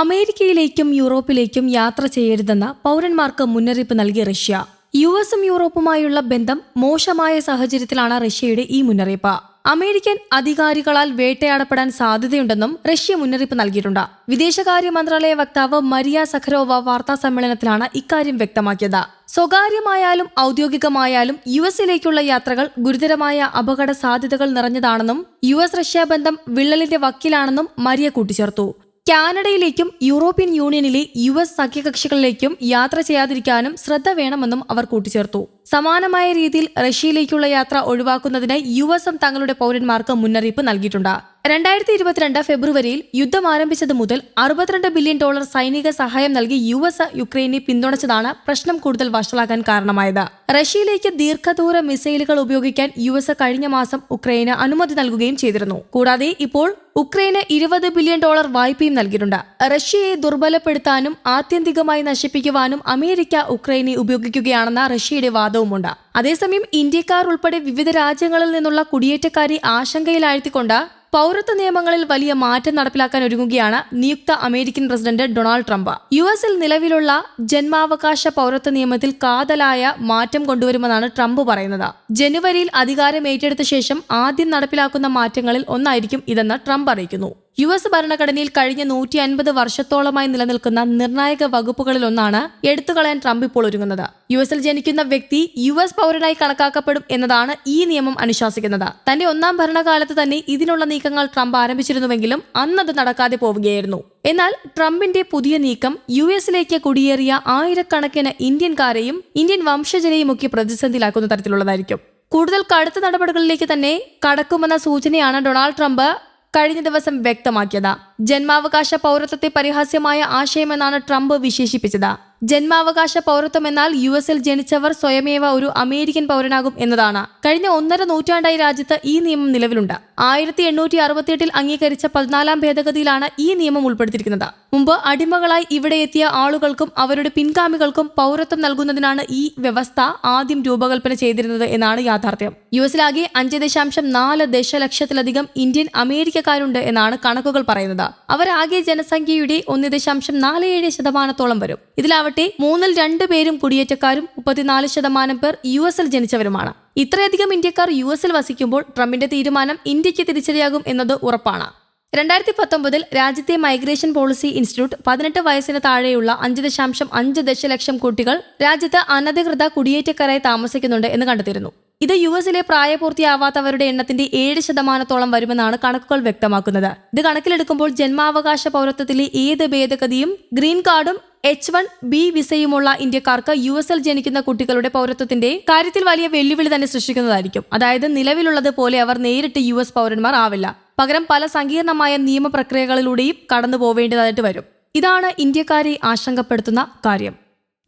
അമേരിക്കയിലേക്കും യൂറോപ്പിലേക്കും യാത്ര ചെയ്യരുതെന്ന് പൗരന്മാർക്ക് മുന്നറിയിപ്പ് നൽകി റഷ്യ. യു എസും യൂറോപ്പുമായുള്ള ബന്ധം മോശമായ സാഹചര്യത്തിലാണ് റഷ്യയുടെ ഈ മുന്നറിയിപ്പ്. അമേരിക്കൻ അധികാരികളാൽ വേട്ടയാടപ്പെടാൻ സാധ്യതയുണ്ടെന്നും റഷ്യ മുന്നറിയിപ്പ് നൽകിയിട്ടുണ്ട്. വിദേശകാര്യ മന്ത്രാലയ വക്താവ് മരിയ സഖരോവ വാർത്താ സമ്മേളനത്തിലാണ് ഇക്കാര്യം വ്യക്തമാക്കിയത്. സ്വകാര്യമായാലും ഔദ്യോഗികമായാലും യു എസിലേക്കുള്ള യാത്രകൾ ഗുരുതരമായ അപകട സാധ്യതകൾ നിറഞ്ഞതാണെന്നും യു എസ് റഷ്യ ബന്ധം വിള്ളലിന്റെ വക്കിലാണെന്നും മരിയ കൂട്ടിച്ചേർത്തു. കാനഡയിലേക്കും യൂറോപ്യൻ യൂണിയനിലെ യു എസ് സഖ്യകക്ഷികളിലേക്കും യാത്ര ചെയ്യാതിരിക്കാനും ശ്രദ്ധ വേണമെന്നും അവർ കൂട്ടിച്ചേർത്തു. സമാനമായ രീതിയിൽ റഷ്യയിലേക്കുള്ള യാത്ര ഒഴിവാക്കുന്നതിന് യു എസും തങ്ങളുടെ പൗരന്മാർക്ക് മുന്നറിയിപ്പ് നൽകിയിട്ടുണ്ട്. രണ്ടായിരത്തി ഇരുപത്തിരണ്ട് ഫെബ്രുവരിയിൽ യുദ്ധം ആരംഭിച്ചത് മുതൽ അറുപത്തിരണ്ട് ബില്യൺ ഡോളർ സൈനിക സഹായം നൽകി യു എസ് യുക്രൈനെ പിന്തുണച്ചതാണ് പ്രശ്നം കൂടുതൽ വഷളാകാൻ കാരണമായത്. റഷ്യയിലേക്ക് ദീർഘദൂര മിസൈലുകൾ ഉപയോഗിക്കാൻ യു എസ് കഴിഞ്ഞ മാസം ഉക്രൈന് അനുമതി നൽകുകയും ചെയ്തിരുന്നു. കൂടാതെ ഇപ്പോൾ ഉക്രൈന് ഇരുപത് ബില്യൺ ഡോളർ വായ്പയും നൽകിയിട്ടുണ്ട്. റഷ്യയെ ദുർബലപ്പെടുത്താനും ആത്യന്തികമായി നശിപ്പിക്കുവാനും അമേരിക്ക ഉക്രൈനെ ഉപയോഗിക്കുകയാണെന്ന റഷ്യയുടെ വാദവുമുണ്ട്. അതേസമയം ഇന്ത്യക്കാർ ഉൾപ്പെടെ വിവിധ രാജ്യങ്ങളിൽ നിന്നുള്ള കുടിയേറ്റക്കാരെ ആശങ്കയിലാഴ്ത്തിക്കൊണ്ട് പൗരത്വ നിയമങ്ങളിൽ വലിയ മാറ്റം നടപ്പിലാക്കാൻ ഒരുങ്ങുകയാണ് നിയുക്ത American president Donald Trump. U എസിൽ നിലവിലുള്ള ജന്മാവകാശ പൗരത്വ നിയമത്തിൽ കാതലായ മാറ്റം കൊണ്ടുവരുമെന്നാണ് ട്രംപ് പറയുന്നത്. ജനുവരിയിൽ അധികാരം ഏറ്റെടുത്ത ശേഷം ആദ്യം നടപ്പിലാക്കുന്ന മാറ്റങ്ങളിൽ ഒന്നായിരിക്കും ഇതെന്ന് ട്രംപ് അറിയിക്കുന്നു. യു എസ് ഭരണഘടനയിൽ കഴിഞ്ഞ നൂറ്റി അൻപത് വർഷത്തോളമായി നിലനിൽക്കുന്ന നിർണായക വകുപ്പുകളിലൊന്നാണ് എടുത്തുകളയാൻ ട്രംപ് ഇപ്പോൾ ഒരുങ്ങുന്നത്. യു എസിൽ ജനിക്കുന്ന വ്യക്തി യു എസ് പൗരനായി കണക്കാക്കപ്പെടും എന്നതാണ് ഈ നിയമം അനുശാസിക്കുന്നത്. തന്റെ ഒന്നാം ഭരണകാലത്ത് തന്നെ ഇതിനുള്ള നീക്കങ്ങൾ ട്രംപ് ആരംഭിച്ചിരുന്നുവെങ്കിലും അന്നത് നടക്കാതെ പോവുകയായിരുന്നു. എന്നാൽ ട്രംപിന്റെ പുതിയ നീക്കം യു എസിലേക്ക് കുടിയേറിയ ആയിരക്കണക്കിന് ഇന്ത്യൻകാരെയും ഇന്ത്യൻ വംശജരെയും ഒക്കെ പ്രതിസന്ധിയിലാക്കുന്ന തരത്തിലുള്ളതായിരിക്കും. കൂടുതൽ കടുത്ത നടപടികളിലേക്ക് തന്നെ കടക്കുമെന്ന സൂചനയാണ് ഡൊണാൾഡ് ട്രംപ് കഴിഞ്ഞ ദിവസം വ്യക്തമാക്കിയത്. ജന്മാവകാശ പൗരത്വത്തെ പരിഹാസ്യമായ ആശയമെന്നാണ് ട്രംപ് വിശേഷിപ്പിച്ചത്. ജന്മാവകാശ പൗരത്വം എന്നാൽ യു എസിൽ ജനിച്ചവർ സ്വയമേവ ഒരു അമേരിക്കൻ പൗരനാകും എന്നതാണ്. കഴിഞ്ഞ ഒന്നര നൂറ്റാണ്ടായി രാജ്യത്ത് ഈ നിയമം നിലവിലുണ്ട്. ആയിരത്തി എണ്ണൂറ്റി അറുപത്തിയെട്ടിൽ അംഗീകരിച്ച പതിനാലാം ഭേദഗതിയിലാണ് ഈ നിയമം ഉൾപ്പെടുത്തിയിരിക്കുന്നത്. മുമ്പ് അടിമകളായി ഇവിടെ എത്തിയ ആളുകൾക്കും അവരുടെ പിൻഗാമികൾക്കും പൗരത്വം നൽകുന്നതിനാണ് ഈ വ്യവസ്ഥ ആദ്യം രൂപകൽപ്പന ചെയ്തിരുന്നത് എന്നാണ് യാഥാർത്ഥ്യം. യു എസിലാകെ അഞ്ച് ദശാംശം നാല് ദശലക്ഷത്തിലധികം ഇന്ത്യൻ അമേരിക്കക്കാരുണ്ട് എന്നാണ് കണക്കുകൾ പറയുന്നത്. അവരാകെ ജനസംഖ്യയുടെ ഒന്ന് ദശാംശം നാല് ഏഴ് ശതമാനത്തോളം വരും. ഇതിലാവട്ടെ മൂന്നിൽ രണ്ട് പേരും കുടിയേറ്റക്കാരും മുപ്പത്തിനാല് ശതമാനം പേർ യു എസിൽ ജനിച്ചവരുമാണ്. ഇത്രയധികം ഇന്ത്യക്കാർ യു എസിൽ വസിക്കുമ്പോൾ ട്രംപിന്റെ തീരുമാനം ഇന്ത്യയ്ക്ക് തിരിച്ചടിയാകും എന്നത് ഉറപ്പാണ്. രണ്ടായിരത്തി പത്തൊമ്പതിൽ രാജ്യത്തെ മൈഗ്രേഷൻ പോളിസി ഇൻസ്റ്റിറ്റ്യൂട്ട് പതിനെട്ട് വയസ്സിന് താഴെയുള്ള അഞ്ച് ദശാംശം അഞ്ച് ദശലക്ഷം കുട്ടികൾ രാജ്യത്ത് അനധികൃത കുടിയേറ്റക്കാരായി താമസിക്കുന്നുണ്ട് എന്ന് കണ്ടെത്തിയിരുന്നു. ഇത് യു എസിലെ പ്രായപൂർത്തിയാവാത്തവരുടെ എണ്ണത്തിന്റെ ഏഴ് ശതമാനത്തോളം വരുമെന്നാണ് കണക്കുകൾ വ്യക്തമാക്കുന്നത്. ഇത് കണക്കിലെടുക്കുമ്പോൾ ജന്മാവകാശ പൗരത്വത്തിലെ ഏത് ഭേദഗതിയും ഗ്രീൻ കാർഡും എച്ച് വൺ ബി വിസയുമുള്ള ഇന്ത്യക്കാർക്ക് യു എസിൽ ജനിക്കുന്ന കുട്ടികളുടെ പൗരത്വത്തിന്റെ കാര്യത്തിൽ വലിയ വെല്ലുവിളി തന്നെ സൃഷ്ടിക്കുന്നതായിരിക്കും. അതായത് നിലവിലുള്ളത് പോലെ അവർ നേരിട്ട് യു എസ് പൗരന്മാർ ആവില്ല. പകരം പല സങ്കീർണമായ നിയമപ്രക്രിയകളിലൂടെയും കടന്നു പോവേണ്ടതായിട്ട് വരും. ഇതാണ് ഇന്ത്യക്കാരെ ആശങ്കപ്പെടുത്തുന്ന കാര്യം.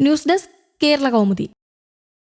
News desk Kerala Kaumudi.